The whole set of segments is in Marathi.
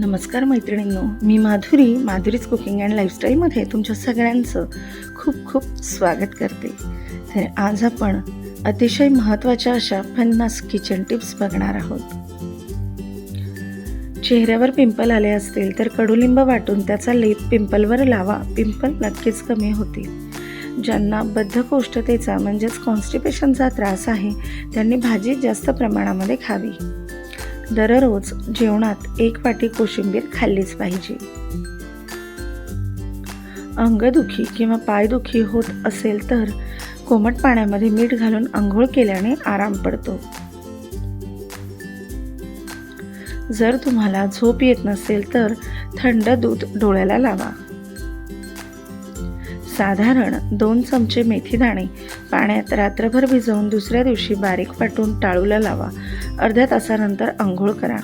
नमस्कार मैत्रिणींनो मी माधुरी माधुरीज कुकिंग अँड लाईफस्टाईलमध्ये तुमच्या सगळ्यांचं खूप खूप स्वागत करते. तर आज आपण अतिशय महत्त्वाच्या अशा पन्नास किचन टिप्स बघणार आहोत. चेहऱ्यावर पिंपल आले असतील तर कडुलिंब वाटून त्याचा लेप पिंपलवर लावा. पिंपल नक्कीच कमी होतील. ज्यांना बद्धकोष्ठतेचा म्हणजेच कॉन्स्टिपेशनचा त्रास आहे त्यांनी भाजी जास्त प्रमाणामध्ये खावी. दररोज जेवणात एक वाटी कोशिंबीर खाल्लीच पाहिजे. अंगदुखी किंवा पायदुखी होत असेल तर कोमट पाण्यामध्ये मीठ घालून आंघोळ केल्याने आराम पडतो. जर तुम्हाला झोप येत नसेल तर थंड दूध डोळ्याला लावा. साधारण दोन चमचे मेथी दाणे पाण्यात रात्रभर भिजवून दुसऱ्या दिवशी बारीक वाटून टाळूला लावा. अर्ध्या तासानंतर आंघोळ करा.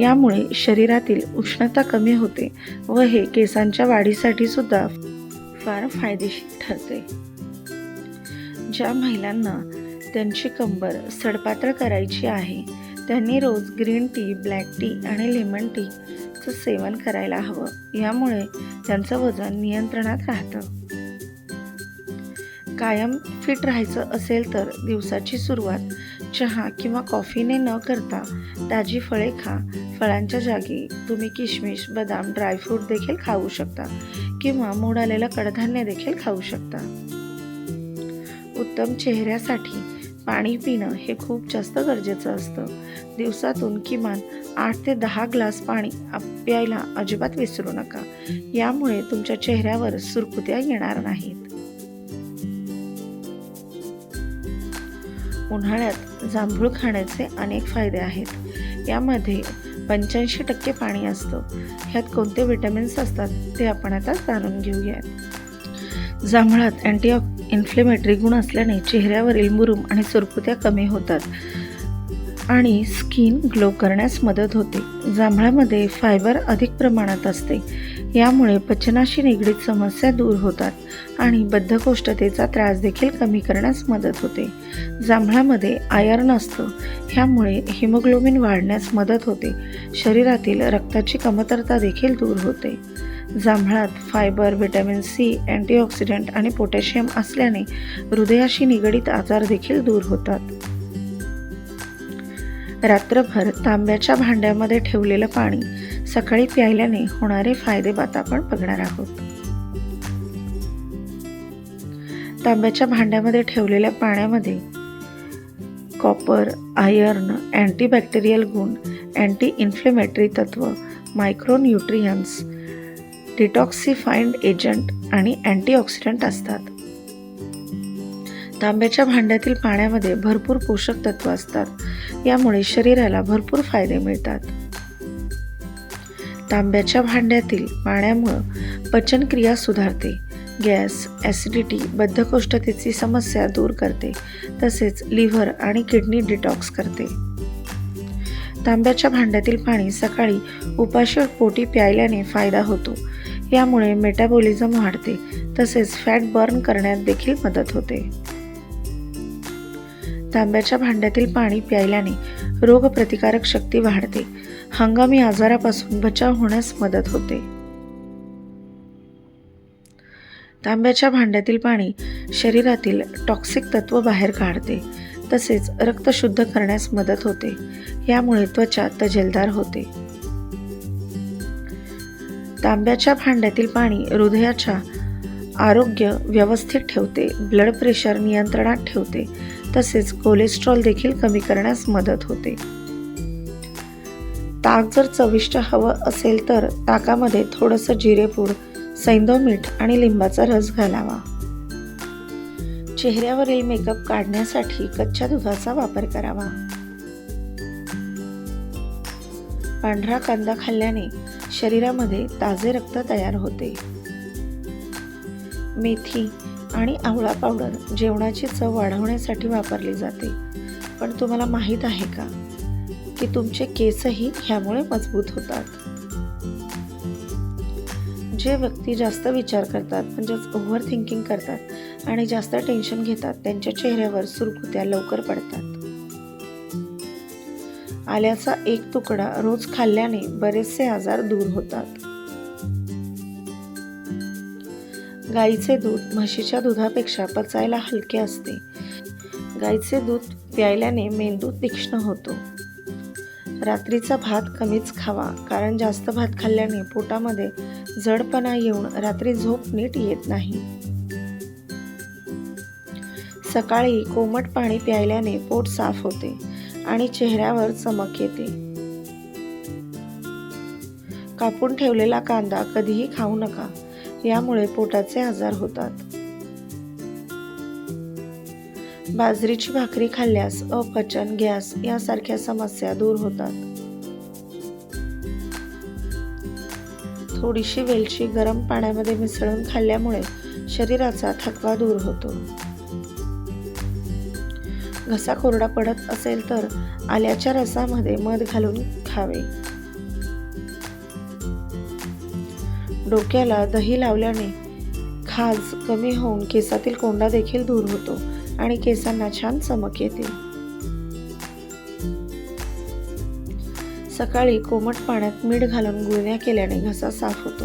यामुळे शरीरातील उष्णता कमी होते व हे केसांच्या वाढीसाठी सुद्धा फार फायदेशीर ठरते. ज्या महिलांना त्यांची कंबर सडपातळ करायची आहे त्यांनी रोज ग्रीन टी ब्लॅक टी आणि लेमन टीचं सेवन करायला हवं. यामुळे त्यांचं वजन नियंत्रणात राहतं. कायम फिट राहायचं असेल तर दिवसाची सुरुवात चहा किंवा कॉफीने न करता ताजी फळे खा. फळांच्या जागी तुम्ही किशमिश बदाम ड्रायफ्रूट देखील खाऊ शकता किंवा मोड आलेलं कडधान्य देखील खाऊ शकता. उत्तम चेहऱ्यासाठी पाणी पिणं हे खूप जास्त गरजेचं असतं. दिवसातून किमान आठ ते दहा ग्लास पाणी प्यायला अजिबात विसरू नका. यामुळे तुमच्या चेहऱ्यावर सुरकुत्या येणार नाहीत. उन्हाळ्यात जांभूळ खाण्याचे अनेक फायदे आहेत. यामध्ये पंच्याऐंशी टक्के पाणी असतं. ह्यात कोणते विटॅमिन्स असतात ते आपण आता जाणून घेऊयात. जांभळात अँटी इन्फ्लेमेटरी गुण असल्याने चेहऱ्यावरील मुरुम आणि सुरकुत्या कमी होतात. आणि स्किन ग्लो करण्यास मदत होते. जांभळामध्ये फायबर अधिक प्रमाणात असते. यामुळे पचनाशी निगडीत समस्या दूर होतात आणि बद्धकोष्ठतेचा त्रास देखील कमी करण्यास मदत होते. जांभळामध्ये आयर्न असतं. ह्यामुळे हिमोग्लोबिन वाढण्यास मदत होते. शरीरातील रक्ताची कमतरता देखील दूर होते. जांभळात फायबर व्हिटॅमिन सी अँटीऑक्सिडंट आणि पोटॅशियम असल्याने हृदयाशी निगडीत आजार देखील दूर होतात. रात्रभर तांब्याच्या भांड्यामध्ये ठेवलेलं पाणी सकाळी प्यायल्याने होणारे फायदे आता आपण बघणार आहोत. तांब्याच्या भांड्यामध्ये ठेवलेल्या पाण्यामध्ये कॉपर आयर्न अँटीबॅक्टेरियल गुण अँटी इन्फ्लेमेटरी तत्व मायक्रोन्यूट्रियन्स डिटॉक्सिफाईंड एजंट आणि अँटीऑक्सिडंट असतात. तांब्याच्या भांड्यातील पाण्यामध्ये भरपूर पोषक तत्व असतात. यामुळे शरीराला भरपूर फायदे मिळतात. तांब्याच्या भांड्यातील पाण्यामुळं पचनक्रिया सुधारते. गॅस ॲसिडिटी बद्धकोष्ठतेची समस्या दूर करते तसेच लिव्हर आणि किडनी डिटॉक्स करते. तांब्याच्या भांड्यातील पाणी सकाळी उपाशी पोटी प्यायल्याने फायदा होतो. यामुळे मेटाबॉलिझम वाढते तसेच फॅट बर्न करण्यात देखील मदत होते. तांब्याच्या भांड्यातील पाणी प्यायल्याने रोगप्रतिकारक शक्ती वाढते. हंगामी आजारापासून बचाव होण्यास मदत होते. तांब्याच्या भांड्यातील पाणी शरीरातील टॉक्सिक तत्व बाहेर काढते तसेच रक्त शुद्ध करण्यास मदत होते. यामुळे त्वचा तजेलदार होते. तांब्याच्या भांड्यातील पाणी हृदयाच्या आरोग्य व्यवस्थित ठेवते ब्लड प्रेशर नियंत्रणात ठेवते तसेच कोलेस्ट्रॉल देखील कमी करण्यास मदत होते. ताक जर चविष्ट हवं असेल तर ताकामध्ये थोडंसं जिरेपूड सैंदव मीठ आणि लिंबाचा रस घालावा. चेहऱ्यावरील मेकअप काढण्यासाठी कच्च्या दुधाचा वापर करावा. पांढरा कांदा खाल्ल्याने शरीरामध्ये ताजे रक्त तयार होते. मेथी आणि आवळा पावडर जेवणाची चव वाढवण्यासाठी वापरली जाते. पण तुम्हाला माहीत आहे का की तुमचे केसही ह्यामुळे मजबूत होतात? जे व्यक्ती जास्त विचार करतात म्हणजेच ओव्हर थिंकिंग करतात आणि जास्त टेन्शन घेतात त्यांच्या चेहऱ्यावर सुरकुत्या लवकर पडतात. आल्याचा एक तुकडा रोज खाल्ल्याने बरेचसे आजार दूर होतात. गाईचे दूध म्हशीच्या दुधापेक्षा पचायला हलके असते. गाईचे दूध प्यायल्याने मेंदू तीक्ष्ण होतो. रात्रीचा भात कमीच खावा कारण जास्त भात खाल्ल्याने पोटामध्ये जडपणा येऊन रात्री झोप नीट येत नाही. सकाळी कोमट पाणी प्यायल्याने पोट साफ होते आणि चेहऱ्यावर चमक येते. कापून ठेवलेला कांदा कधीही खाऊ नका यामुळे पोटाचे आजार होतात. बाजरीची भाकरी खाल्ल्यास अपचन गॅस यासारख्या समस्या दूर होतात. थोडीशी वेलची गरम पाण्यामध्ये मिसळून खाल्ल्यामुळे शरीराचा थकवा दूर होतो. घसा कोरडा पडत असेल तर आल्याच्या रसामध्ये मध घालून खावे. डोक्याला दही लावल्याने खाज कमी होऊन केसातील कोंडा देखील दूर होतो आणि केसांना छान चमक येते. सकाळी कोमट पाण्यात मीठ घालून गुळण्या केल्याने घसा साफ होतो.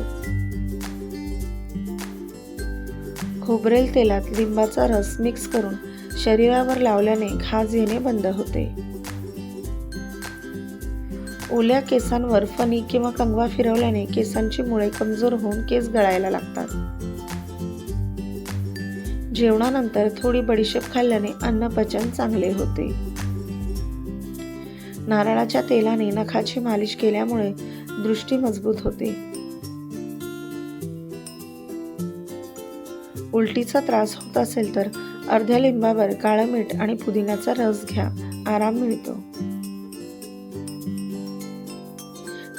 खोबरेल तेलात लिंबाचा रस मिक्स करून शरीरावर लावल्याने खाज येणे बंद होते. ओल्या केसांवर फणी किंवा कंगवा फिरवल्याने केसांची मुळे कमजोर होऊन केस गळायला लागतात. जेवणानंतर थोडी बडीशेप खाल्ल्याने अन्नपचन चांगले होते. नारळाच्या तेलाने नखाची मालिश केल्यामुळे दृष्टी मजबूत होते. उलटीचा त्रास होत असेल तर अर्ध्या लिंबावर काळं मीठ आणि पुदिन्याचा रस घ्या. आराम मिळतो.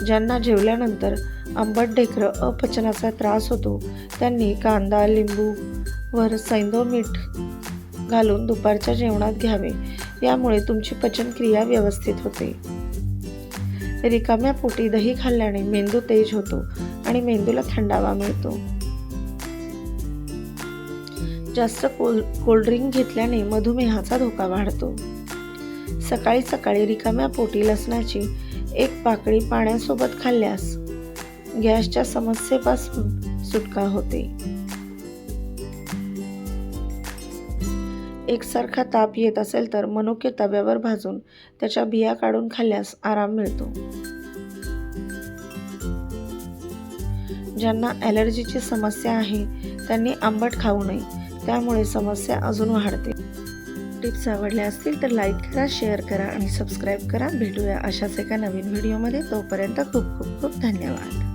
ज्यांना जेवल्यानंतर आंबट ढेकरं अपचनाचा त्रास होतो त्यांनी कांदा लिंबू वर सैंदो मीठ घालून दुपारच्या जेवणात घ्यावे. यामुळे तुमची पचनक्रिया व्यवस्थित होते. रिकाम्या पोटी दही खाल्ल्याने मेंदू तेज होतो आणि मेंदूला थंडावा मिळतो. जास्त कोल्ड कोल्ड्रिंक घेतल्याने मधुमेहाचा धोका वाढतो. सकाळी सकाळी रिकाम्या पोटी लसणाची एक पाकळी पाण्यासोबत खाल्ल्यास गॅसच्या समस्येपासून सुटका होते. एकसारखा ताप येत असेल तर मनुके तव्यावर भाजून त्याच्या बिया काढून खाल्ल्यास आराम मिळतो. ज्यांना ॲलर्जीची समस्या आहे त्यांनी आंबट खाऊ नये. त्यामुळे समस्या अजून वाढते. टिप्स आवडल्या असतील तर लाईक करा शेअर करा आणि सबस्क्राईब करा. भेटूया अशाच एका नवीन व्हिडिओमध्ये तोपर्यंत खूप खूप खूप धन्यवाद.